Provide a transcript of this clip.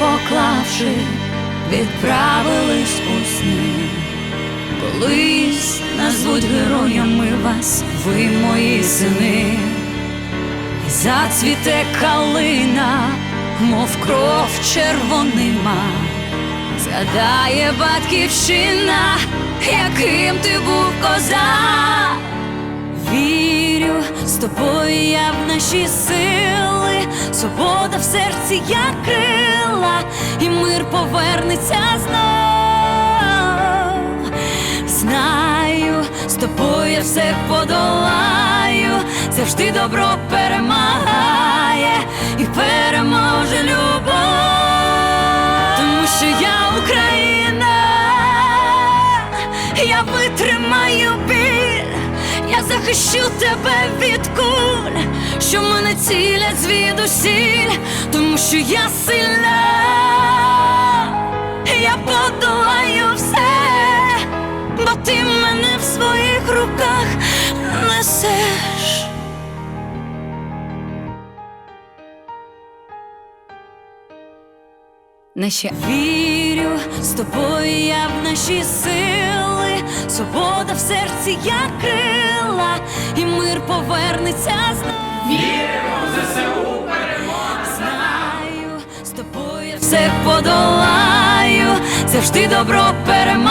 поклавши, відправились у сни. Колись назвуть героями вас, ви мої сини, і зацвіте калина, мов кров червонима, згадає батьківщина, яким ти був козак. Вірю з тобою я в наші сили, свобода в серці як крила, і мир повернеться знов. Знаю, з тобою я все подолаю, завжди добро перемагає і переможе любов, тому що я Україна, я витримаю біль, я захищу тебе від цілять звідусіль, тому що я сильна, я подолаю все, бо ти мене в своїх руках несеш. Не ще вірю з тобою я в наші сили, свобода в серці як крила, і мир повернеться. Віримо в все подолаю, завжди добро перемагає